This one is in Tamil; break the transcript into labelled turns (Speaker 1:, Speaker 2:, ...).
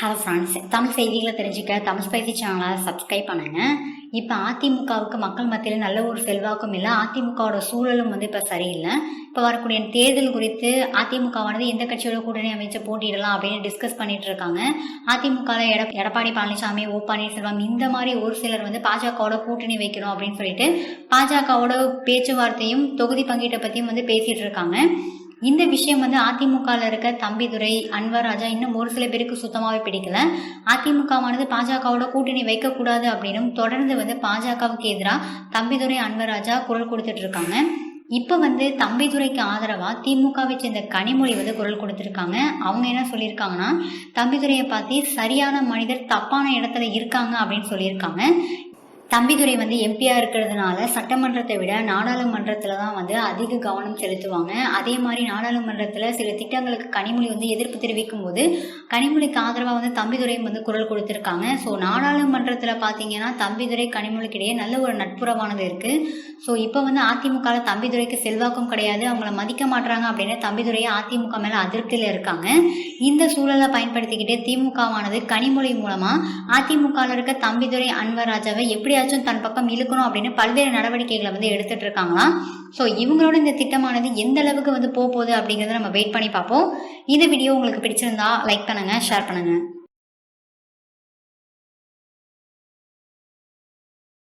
Speaker 1: ஹலோ ஃப்ரெண்ட்ஸ் தமிழ் செய்திகளை தெரிஞ்சுக்க தமிழ் ஸ்பைசி சேனலை சப்ஸ்கிரைப் பண்ணுங்க. இப்போ அதிமுகவுக்கு மக்கள் மத்தியில் நல்ல ஒரு செல்வாக்கும் இல்லை அதிமுகவோட சூழலும் வந்து இப்போ சரியில்லை. இப்போ வரக்கூடிய தேர்தல் குறித்து அதிமுகவானது எந்த கட்சியோட கூட்டணி அமைச்சு போட்டியிடலாம் அப்படின்னு டிஸ்கஸ் பண்ணிட்டு இருக்காங்க. அதிமுகவில் எட எடப்பாடி பழனிசாமி ஓ பன்னீர்செல்வம் இந்த மாதிரி ஒரு சிலர் வந்து பாஜகவோட கூட்டணி வைக்கணும் அப்படின்னு சொல்லிட்டு பாஜகவோட பேச்சுவார்த்தையும் தொகுதி பங்கீட்டை பற்றியும் வந்து பேசிகிட்டு இருக்காங்க. இந்த விஷயம் வந்து அதிமுகவில் இருக்க தம்பிதுரை அன்வர் ராஜா இன்னும் ஒரு சில பேருக்கு சுத்தமாகவே பிடிக்கல. அதிமுகவானது பாஜகவோட கூட்டணி வைக்கக்கூடாது அப்படின்னும் தொடர்ந்து வந்து பாஜகவுக்கு எதிராக தம்பிதுரை அன்வர் ராஜா குரல் கொடுத்துட்டு இருக்காங்க. இப்போ வந்து தம்பிதுரைக்கு ஆதரவாக திமுகவை சேர்ந்த கனிமொழி வந்து குரல் கொடுத்துருக்காங்க. அவங்க என்ன சொல்லியிருக்காங்கன்னா தம்பிதுரையை பார்த்து சரியான மனிதர் தப்பான இடத்துல இருக்காங்க அப்படின்னு சொல்லியிருக்காங்க. தம்பிதுரை வந்து எம்பியாக இருக்கிறதுனால சட்டமன்றத்தை விட நாடாளுமன்றத்தில் தான் வந்து அதிக கவனம் செலுத்துவாங்க. அதே மாதிரி நாடாளுமன்றத்தில் சில திட்டங்களுக்கு கனிமொழி வந்து எதிர்ப்பு தெரிவிக்கும் போது கனிமொழிக்கு ஆதரவாக வந்து தம்பிதுரையும் வந்து குரல் கொடுத்துருக்காங்க. ஸோ நாடாளுமன்றத்தில் பார்த்தீங்கன்னா தம்பிதுரை கனிமொழிக்கு இடையே நல்ல ஒரு நட்புறவானது இருக்குது ஸோ இப்போ வந்து அதிமுகவில் தம்பிதுரைக்கு செல்வாக்கும் கிடையாது. அவங்கள மதிக்க மாட்டாங்க அப்படின்னு தம்பிதுரையை அதிமுக மேலே அதிருப்தியில் இருக்காங்க. இந்த சூழலை பயன்படுத்திக்கிட்டு திமுகவானது கனிமொழி மூலமாக அதிமுகவில் இருக்க தம்பிதுரை அன்வராஜாவை ராஜாவை எப்படியாச்சும் தன் பக்கம் இழுக்கணும் அப்படின்னு பல்வேறு நடவடிக்கைகளை வந்து எடுத்துட்டு இருக்காங்களாம். ஸோ இவங்களோட இந்த திட்டமானது எந்த அளவுக்கு வந்து போக போகுது அப்படிங்கிறத நம்ம வெயிட் பண்ணி பார்ப்போம். இந்த வீடியோ உங்களுக்கு பிடிச்சிருந்தா லைக் பண்ணுங்க ஷேர் பண்ணுங்க.